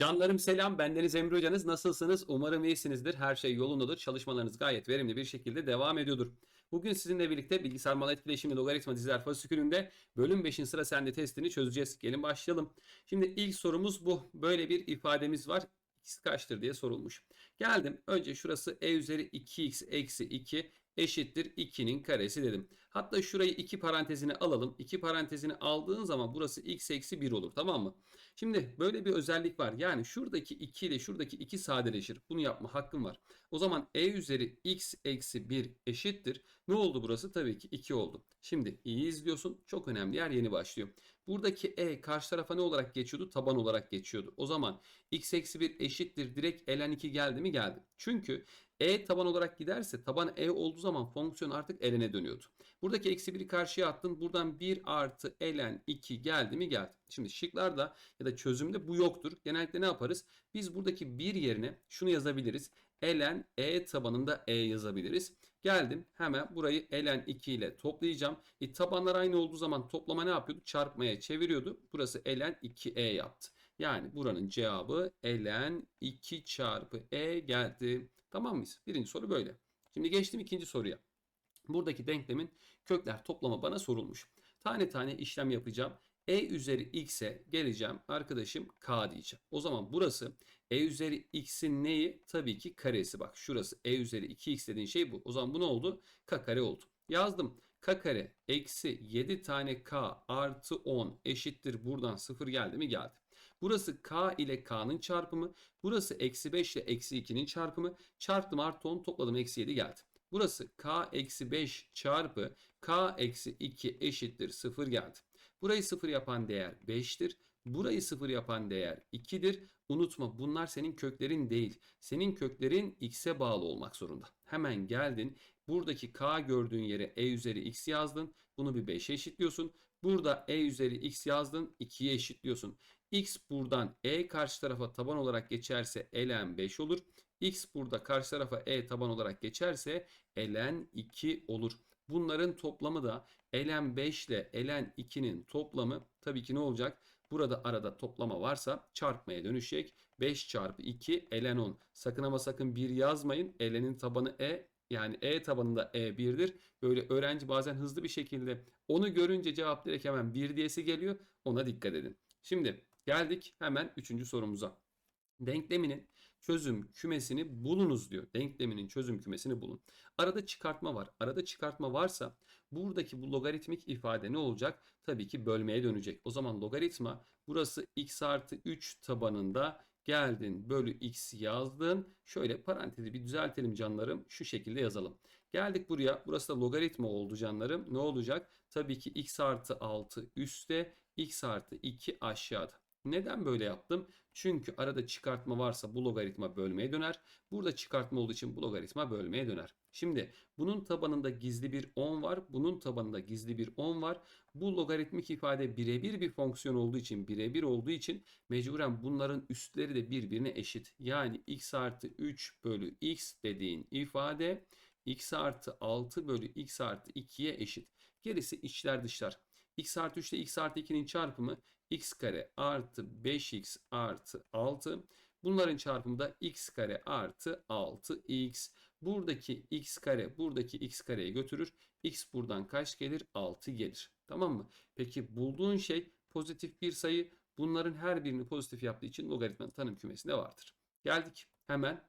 Canlarım selam, bendeniz Emre Hocanız. Nasılsınız? Umarım iyisinizdir. Her şey yolundadır. Çalışmalarınız gayet verimli bir şekilde devam ediyordur. Bugün sizinle birlikte bilgisayar mal etkileşimli logaritma diziler fasikülünde bölüm 5'in sıra sende testini çözeceğiz. Gelin başlayalım. Şimdi ilk sorumuz bu. Böyle bir ifademiz var. X kaçtır diye sorulmuş. Geldim. Önce şurası e üzeri 2x eksi 2 eşittir 2'nin karesi dedim. Hatta şurayı 2 parantezine alalım. 2 parantezini aldığın zaman burası x eksi 1 olur tamam mı? Şimdi böyle bir özellik var. Yani şuradaki 2 ile şuradaki 2 sadeleşir. Bunu yapma hakkım var. O zaman e üzeri x eksi 1 eşittir. Ne oldu burası? Tabii ki 2 oldu. Şimdi iyi izliyorsun. Çok önemli yer yeni başlıyor. Buradaki e karşı tarafa ne olarak geçiyordu? Taban olarak geçiyordu. O zaman x eksi 1 eşittir. Direkt ln 2 geldi mi? Geldi. Çünkü e taban olarak giderse taban e olduğu zaman fonksiyon artık ln'e dönüyordu. Buradaki eksi 1'i karşıya attın. Buradan 1 artı ln 2 geldi mi? Geldi. Şimdi şıklarda ya da çözümde bu yoktur. Genellikle ne yaparız? Biz buradaki 1 yerine şunu yazabiliriz. ln e tabanında e yazabiliriz. Geldim hemen burayı ln 2 ile toplayacağım. E, tabanlar aynı olduğu zaman toplama ne yapıyordu? Çarpmaya çeviriyordu. Burası ln 2e yaptı. Yani buranın cevabı ln 2 çarpı e geldi. Tamam mıyız? Birinci soru böyle. Şimdi geçtim ikinci soruya. Buradaki denklemin kökler toplama bana sorulmuş. Tane tane işlem yapacağım. E üzeri x'e geleceğim arkadaşım k diyeceğim. O zaman burası e üzeri x'in neyi? Tabii ki karesi. Bak şurası e üzeri 2x dediğin şey bu. O zaman bu ne oldu? k kare oldu. Yazdım. k kare eksi 7 tane k artı 10 eşittir. Buradan 0 geldi mi? Geldi. Burası k ile k'nın çarpımı. Burası eksi 5 ile eksi 2'nin çarpımı. Çarptım artı 10 topladım eksi 7 geldi. Burası k eksi 5 çarpı k eksi 2 eşittir 0 geldi. Burayı 0 yapan değer 5'tir. Burayı 0 yapan değer 2'dir. Unutma bunlar senin köklerin değil. Senin köklerin x'e bağlı olmak zorunda. Hemen geldin. Buradaki k gördüğün yere e üzeri x yazdın. Bunu bir 5'e eşitliyorsun. Burada e üzeri x yazdın. 2'ye eşitliyorsun. x buradan e karşı tarafa taban olarak geçerse ln 5 olur. x burada karşı tarafa e taban olarak geçerse ln 2 olur. Bunların toplamı da ln 5 ile ln 2'nin toplamı tabii ki ne olacak? Burada arada toplama varsa çarpmaya dönüşecek. 5 çarpı 2 ln 10. Sakın ama sakın 1 yazmayın. ln'in tabanı e yani e tabanında e 1'dir. Böyle öğrenci bazen hızlı bir şekilde onu görünce cevap direkt hemen 1 diyesi geliyor. Ona dikkat edin. Şimdi geldik hemen 3. sorumuza. Denkleminin çözüm kümesini bulunuz diyor. Denkleminin çözüm kümesini bulun. Arada çıkartma var. Arada çıkartma varsa buradaki bu logaritmik ifade ne olacak? Tabii ki bölmeye dönecek. O zaman logaritma burası x artı 3 tabanında geldin bölü x yazdın. Şöyle parantezi bir düzeltelim canlarım. Şu şekilde yazalım. Geldik buraya. Burası da logaritma oldu canlarım. Ne olacak? Tabii ki x artı 6 üstte x artı 2 aşağıda. Neden böyle yaptım? Çünkü arada çıkartma varsa bu logaritma bölmeye döner. Burada çıkartma olduğu için bu logaritma bölmeye döner. Şimdi bunun tabanında gizli bir 10 var. Bunun tabanında gizli bir 10 var. Bu logaritmik ifade birebir bir fonksiyon olduğu için birebir olduğu için mecburen bunların üstleri de birbirine eşit. Yani x artı 3 bölü x dediğin ifade x artı 6 bölü x artı 2'ye eşit. Gerisi içler dışlar. x artı 3 ile x artı 2'nin çarpımı x kare artı 5x artı 6. Bunların çarpımı da x kare artı 6x. Buradaki x kare buradaki x kareye götürür. x buradan kaç gelir? 6 gelir. Tamam mı? Peki bulduğun şey pozitif bir sayı. Bunların her birini pozitif yaptığı için logaritmanın tanım kümesinde vardır. Geldik hemen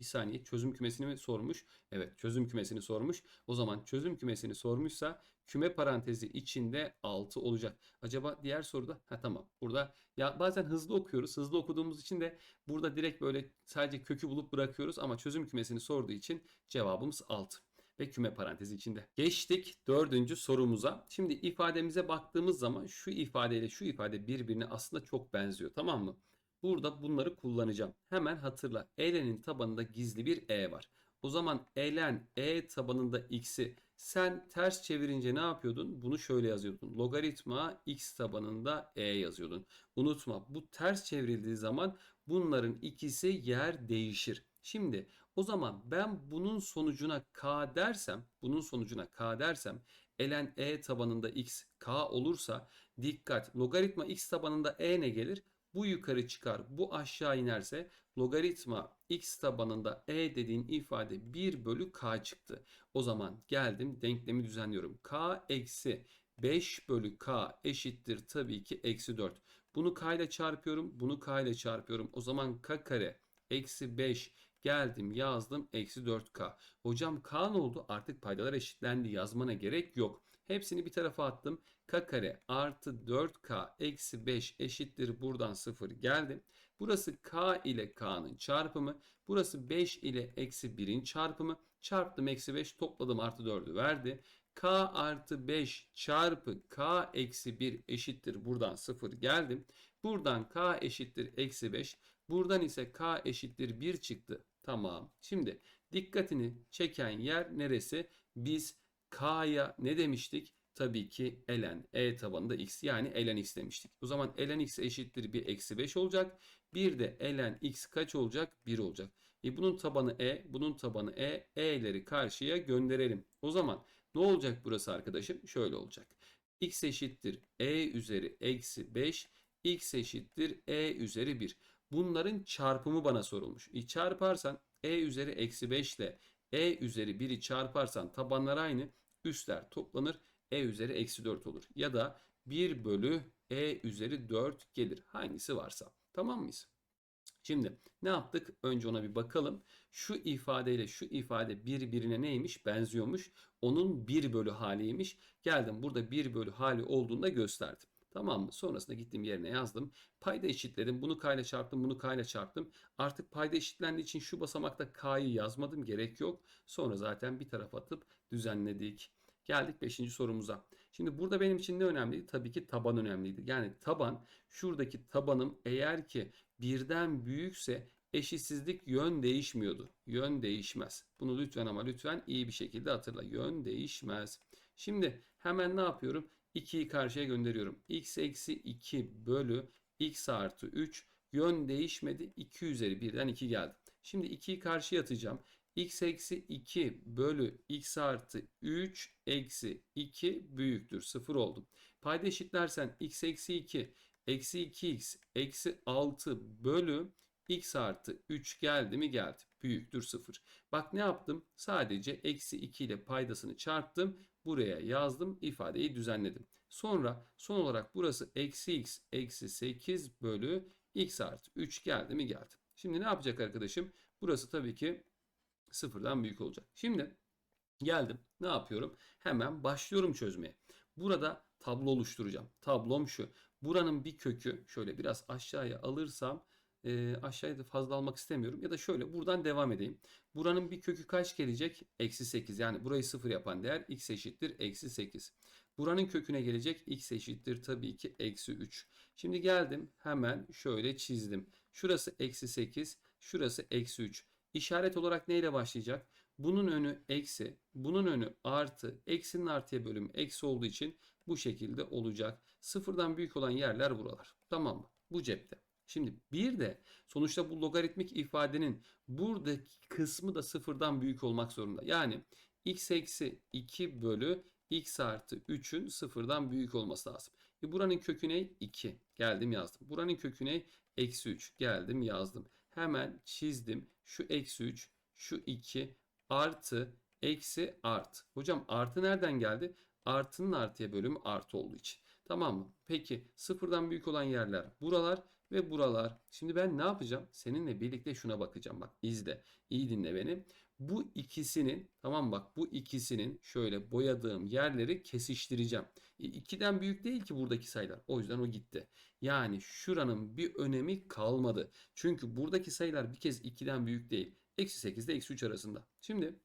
bir saniye çözüm kümesini mi sormuş? Evet çözüm kümesini sormuş. O zaman çözüm kümesini sormuşsa küme parantezi içinde 6 olacak. Acaba diğer soruda? Ha tamam. Burada ya bazen hızlı okuyoruz. Hızlı okuduğumuz için de burada direkt böyle sadece kökü bulup bırakıyoruz ama çözüm kümesini sorduğu için cevabımız 6 ve küme parantezi içinde. Geçtik dördüncü sorumuza. Şimdi ifademize baktığımız zaman şu ifadeyle şu ifade birbirine aslında çok benziyor tamam mı? Burada bunları kullanacağım. Hemen hatırla. Elen'in tabanında gizli bir e var. O zaman elen e tabanında x'i sen ters çevirince ne yapıyordun? Bunu şöyle yazıyordun. Logaritma x tabanında e yazıyordun. Unutma bu ters çevrildiği zaman bunların ikisi yer değişir. Şimdi o zaman ben bunun sonucuna k dersem, bunun sonucuna k dersem elen e tabanında x k olursa dikkat logaritma x tabanında e ne gelir? Bu yukarı çıkar, bu aşağı inerse logaritma x tabanında e dediğin ifade 1 bölü k çıktı. O zaman geldim denklemi düzenliyorum. k eksi 5 bölü k eşittir tabii ki eksi 4. Bunu k ile çarpıyorum, bunu k ile çarpıyorum. O zaman k kare eksi 5 geldim yazdım eksi 4k. Hocam k ne oldu? Artık paydalar eşitlendi yazmana gerek yok. Hepsini bir tarafa attım. k kare artı 4k eksi 5 eşittir buradan 0 geldi. Burası k ile k'nın çarpımı. Burası 5 ile eksi 1'in çarpımı. Çarptım eksi 5 topladım artı 4'ü verdi. k artı 5 çarpı k eksi 1 eşittir buradan 0 geldim. Buradan k eşittir eksi 5. Buradan ise k eşittir 1 çıktı. Tamam. Şimdi dikkatini çeken yer neresi? Biz k'ya ne demiştik? Tabii ki ln e tabanında x yani ln x demiştik. O zaman ln x eşittir bir eksi 5 olacak. Bir de ln x kaç olacak? 1 olacak. E bunun tabanı e, bunun tabanı e. e'leri karşıya gönderelim. O zaman ne olacak burası arkadaşım? Şöyle olacak. x eşittir e üzeri eksi 5. x eşittir e üzeri 1. Bunların çarpımı bana sorulmuş. E çarparsan e üzeri eksi 5 ile e üzeri 1'i çarparsan tabanlar aynı. Üstler toplanır. e üzeri eksi 4 olur. Ya da 1 bölü e üzeri 4 gelir. Hangisi varsa. Tamam mıyız? Şimdi ne yaptık? Önce ona bir bakalım. Şu ifadeyle şu ifade birbirine neymiş? Benziyormuş. Onun 1 bölü haliymiş. Geldim burada 1 bölü hali olduğunda gösterdim. Tamam mı? Sonrasında gittim yerine yazdım. Payda eşitledim. Bunu k ile çarptım. Bunu k ile çarptım. Artık payda eşitlendiği için şu basamakta k'yı yazmadım. Gerek yok. Sonra zaten bir tarafa atıp düzenledik. Geldik 5. sorumuza. Şimdi burada benim için ne önemliydi? Tabii ki taban önemliydi. Yani taban şuradaki tabanım eğer ki birden büyükse eşitsizlik yön değişmiyordu. Yön değişmez. Bunu lütfen ama lütfen iyi bir şekilde hatırla. Yön değişmez. Şimdi hemen ne yapıyorum? 2'yi karşıya gönderiyorum. x eksi 2 bölü x artı 3 yön değişmedi. 2 üzeri 1'den 2 geldi. Şimdi 2'yi karşıya atacağım. x eksi 2 bölü x artı 3 eksi 2 büyüktür. 0 oldu. Payda eşitlersen x eksi 2 eksi 2x eksi 6 bölü x artı 3 geldi mi geldi. Büyüktür 0. Bak ne yaptım? Sadece eksi 2 ile paydasını çarptım. Buraya yazdım. ifadeyi düzenledim. Sonra son olarak burası eksi x eksi 8 bölü x artı 3 geldi mi geldi. Şimdi ne yapacak arkadaşım? Burası tabii ki sıfırdan büyük olacak. Şimdi geldim. Ne yapıyorum? Hemen başlıyorum çözmeye. Burada tablo oluşturacağım. Tablom şu. Buranın bir kökü şöyle biraz aşağıya alırsam e, aşağıya da fazla almak istemiyorum. Ya da şöyle buradan devam edeyim. Buranın bir kökü kaç gelecek? Eksi 8. Yani burayı sıfır yapan değer x eşittir eksi 8. Buranın köküne gelecek x eşittir tabii ki eksi 3. Şimdi geldim hemen şöyle çizdim. Şurası eksi 8. Şurası eksi 3. İşaret olarak neyle başlayacak? Bunun önü eksi, bunun önü artı, eksinin artıya bölümü eksi olduğu için bu şekilde olacak. Sıfırdan büyük olan yerler buralar. Tamam mı? Bu cepte. Şimdi bir de sonuçta bu logaritmik ifadenin buradaki kısmı da sıfırdan büyük olmak zorunda. Yani x eksi 2 bölü x artı 3'ün sıfırdan büyük olması lazım. E buranın kökü ne? 2. Geldim yazdım. Buranın kökü ne? Eksi 3. Geldim yazdım. Hemen çizdim. Şu eksi 3, şu 2 artı eksi art. Hocam artı nereden geldi? Artının artıya bölümü artı olduğu için. Tamam mı? Peki sıfırdan büyük olan yerler buralar ve buralar. Şimdi ben ne yapacağım? Seninle birlikte şuna bakacağım. Bak izle. İyi dinle beni. Bu ikisinin tamam bak bu ikisinin şöyle boyadığım yerleri kesiştireceğim. E, 2'den büyük değil ki buradaki sayılar. O yüzden o gitti. Yani şuranın bir önemi kalmadı. Çünkü buradaki sayılar bir kez 2'den büyük değil. Eksi 8 ile eksi 3 arasında. Şimdi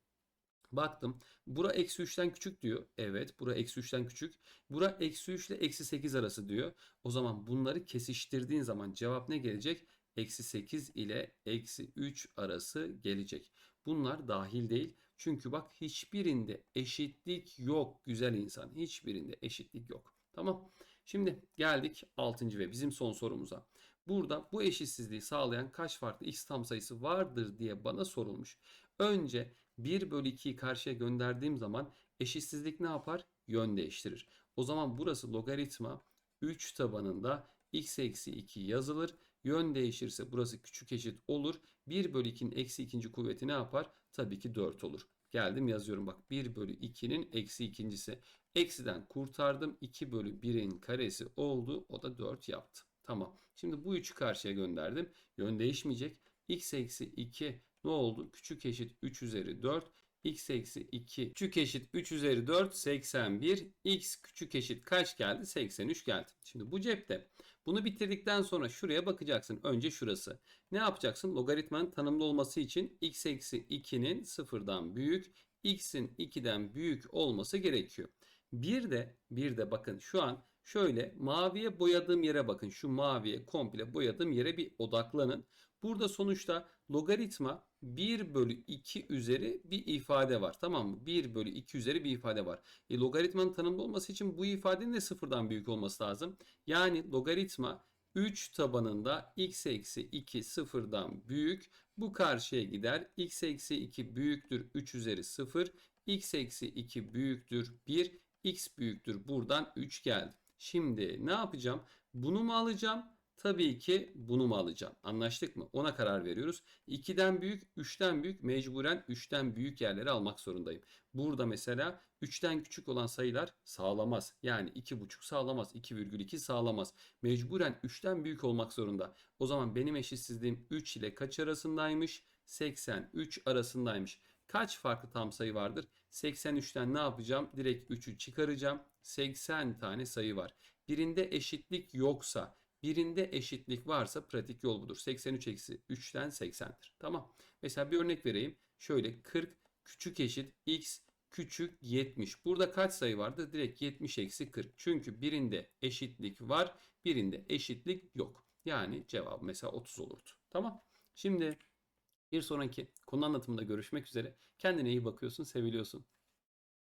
baktım. Bura eksi 3'ten küçük diyor. Evet bura eksi 3'ten küçük. Bura eksi 3 ile eksi 8 arası diyor. O zaman bunları kesiştirdiğin zaman cevap ne gelecek? Eksi 8 ile eksi 3 arası gelecek. Bunlar dahil değil. Çünkü bak hiçbirinde eşitlik yok güzel insan. Hiçbirinde eşitlik yok. Tamam. Şimdi geldik 6. ve bizim son sorumuza. Burada bu eşitsizliği sağlayan kaç farklı x tam sayısı vardır diye bana sorulmuş. Önce 1 bölü 2'yi karşıya gönderdiğim zaman eşitsizlik ne yapar? Yön değiştirir. O zaman burası logaritma 3 tabanında x eksi 2 yazılır. Yön değişirse burası küçük eşit olur. 1 bölü 2'nin eksi ikinci kuvveti ne yapar? Tabii ki 4 olur. Geldim yazıyorum bak 1 bölü 2'nin eksi ikincisi. Eksiden kurtardım. 2 bölü 1'in karesi oldu. O da 4 yaptı. Tamam. Şimdi bu 3'ü karşıya gönderdim. Yön değişmeyecek. x eksi 2 ne oldu? Küçük eşit 3 üzeri 4. x eksi 2 küçük eşit 3 üzeri 4 81. x küçük eşit kaç geldi? 83 geldi. Şimdi bu cepte. Bunu bitirdikten sonra şuraya bakacaksın. Önce şurası. Ne yapacaksın? Logaritmanın tanımlı olması için x eksi 2'nin sıfırdan büyük, x'in 2'den büyük olması gerekiyor. Bir de bir de bakın şu an şöyle maviye boyadığım yere bakın. Şu maviye komple boyadığım yere bir odaklanın. Burada sonuçta logaritma 1 bölü 2 üzeri bir ifade var. Tamam mı? 1 bölü 2 üzeri bir ifade var. E, logaritmanın tanımlı olması için bu ifadenin de sıfırdan büyük olması lazım. Yani logaritma 3 tabanında x eksi 2 sıfırdan büyük. Bu karşıya gider. x eksi 2 büyüktür 3 üzeri 0. x eksi 2 büyüktür 1. x büyüktür buradan 3 geldi. Şimdi ne yapacağım? Bunu mu alacağım? Tabii ki bunu mu alacağım? Anlaştık mı? Ona karar veriyoruz. 2'den büyük, 3'ten büyük mecburen 3'ten büyük yerleri almak zorundayım. Burada mesela 3'ten küçük olan sayılar sağlamaz. Yani 2,5 sağlamaz, 2,2 sağlamaz. Mecburen 3'ten büyük olmak zorunda. O zaman benim eşitsizliğim 3 ile kaç arasındaymış? 83 arasındaymış. Kaç farklı tam sayı vardır? 83'ten ne yapacağım? Direkt 3'ü çıkaracağım. 80 tane sayı var. Birinde eşitlik yoksa, birinde eşitlik varsa pratik yol budur. 83 eksi 3'ten 80'dir. Tamam. Mesela bir örnek vereyim. Şöyle 40 küçük eşit x küçük 70. Burada kaç sayı vardı? Direkt 70 eksi 40. Çünkü birinde eşitlik var, birinde eşitlik yok. Yani cevap mesela 30 olurdu. Tamam. Şimdi bir sonraki konu anlatımında görüşmek üzere. Kendine iyi bakıyorsun, seviliyorsun.